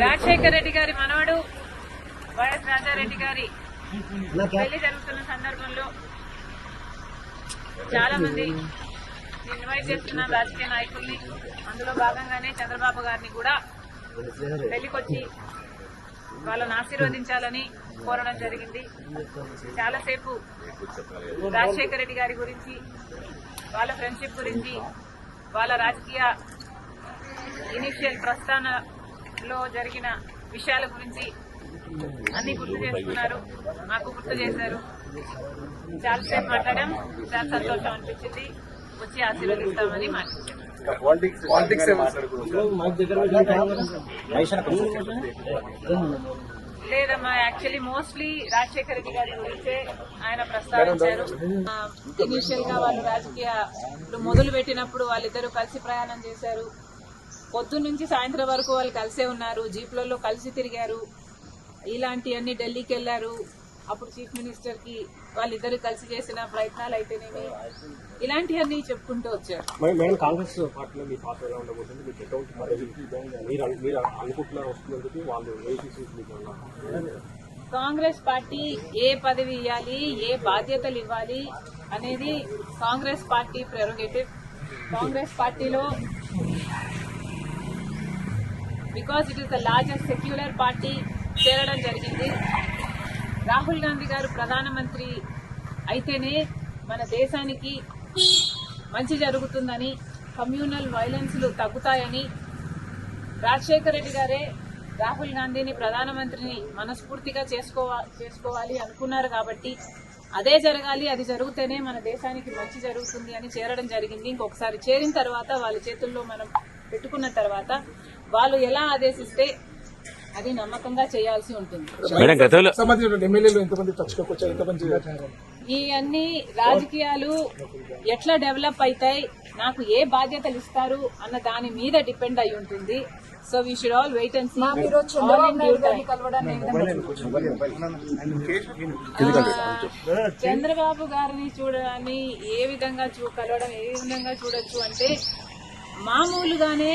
రాజశేఖర రెడ్డి గారి మనవడు వైఎస్ రాజారెడ్డి గారి పెళ్ళి జరుగుతున్న సందర్భంలో చాలా మంది ఇన్వైట్ చేస్తున్న రాజకీయ నాయకుల్ని అందులో భాగంగానే చంద్రబాబు గారిని కూడా పెళ్ళికొచ్చి వాళ్ళని ఆశీర్వదించాలని కోరడం జరిగింది. చాలాసేపు రాజశేఖర రెడ్డి గారి గురించి వాళ్ళ ఫ్రెండ్షిప్ గురించి వాళ్ళ రాజకీయ ఇనిషియల్ ప్రస్థానంలో జరిగిన విషయాల గురించి అన్ని గుర్తు చేసుకున్నారు. మాకు గుర్తు చేశారు. చాలాసేపు మాట్లాడాం. చాలా సంతోషం అనిపించింది. వచ్చి ఆశీర్వదిస్తామని మాట్లాడారు లేదమ్మా యాక్చువల్లీ మోస్ట్లీ రాజశేఖర రెడ్డి గారి గురించే ఆయన ప్రస్తావించారు. ఇనీషియల్గా వాళ్ళు రాజకీయ మొదలు పెట్టినప్పుడు వాళ్ళిద్దరూ కలిసి ప్రయాణం చేశారు. పొద్దున్న నుంచి సాయంత్రం వరకు వాళ్ళు కలిసే ఉన్నారు జీప్లలో కలిసి తిరిగారు. ఇలాంటివన్నీ ఢిల్లీకి వెళ్ళారు అప్పుడు చీఫ్ మినిస్టర్కి వాళ్ళిద్దరు కలిసి చేసిన ప్రయత్నాలు అయితేనేమి ఇలాంటివన్నీ చెప్పుకుంటూ వచ్చారు. మేడం కాంగ్రెస్ పార్టీలో మీ పాత్ర ఎలా ఉండబోతుంది? మీకు మీరు మీరు వాళ్ళు కాంగ్రెస్ పార్టీ ఏ పదవి ఇవ్వాలి ఏ బాధ్యతలు ఇవ్వాలి అనేది కాంగ్రెస్ పార్టీ ప్రెరోగేటివ్. కాంగ్రెస్ పార్టీలో because it is the largest secular party చేరడం జరిగింది. రాహుల్ గాంధీ గారు ప్రధానమంత్రి అయితేనే మన దేశానికి మంచి జరుగుతుందని కమ్యూనల్ వైలెన్స్లు తగ్గుతాయని రాజశేఖర రెడ్డి గారే రాహుల్ గాంధీని ప్రధానమంత్రిని మనస్ఫూర్తిగా చేసుకోవా చేసుకోవాలి అనుకున్నారు కాబట్టి అదే జరగాలి అది జరిగితేనే మన దేశానికి మంచి జరుగుతుంది అని చేరడం జరిగింది. ఇంకొకసారి చేరిన తర్వాత వాళ్ళ చేతుల్లో మనం పెట్టుకున్న తర్వాత వాళ్ళు ఎలా ఆదేశిస్తే అది నమ్మకంగా చేయాల్సి ఉంటుంది. ఈ అన్ని రాజకీయాలు ఎట్లా డెవలప్ అవుతాయి నాకు ఏ బాధ్యతలు ఇస్తారు అన్న దాని మీద డిపెండ్ అయి ఉంటుంది. So we should all wait and see Chandrababu గారిని చూడడాన్ని ఏ విధంగా చూ కలవడం ఏ విధంగా చూడొచ్చు అంటే మామూలుగానే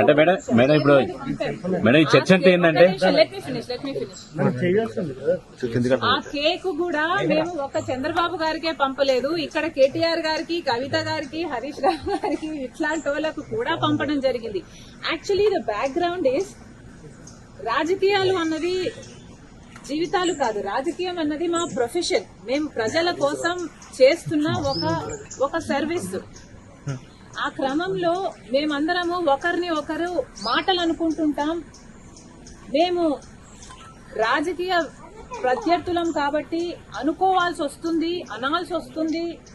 అంటే మేడం మేడం ఇప్పుడు మేడం ఈ చర్చ అంతా ఏంటంటే? Let me finish let me finish ఆ కేక్ కూడా మేము ఒక చంద్రబాబు గారికే పంపలేదు ఇక్కడ కేటీఆర్ గారికి కవిత గారికి హరీష్ రావు గారికి ఇట్లాంటి వాళ్ళకు కూడా పంపడం జరిగింది. యాక్చువల్లీ ద బ్యాక్గ్రౌండ్ ఇస్ రాజకీయాలు అన్నది జీవితాలు కాదు. రాజకీయం అన్నది మా ప్రొఫెషన్ మేము ప్రజల కోసం చేస్తున్న ఒక ఒక సర్వీస్ ఆ క్రమంలో మేమందరము ఒకరిని ఒకరు మాటలు అనుకుంటుంటాం మేము రాజకీయ ప్రత్యర్థులం కాబట్టి అనుకోవాల్సి వస్తుంది అనాల్సి వస్తుంది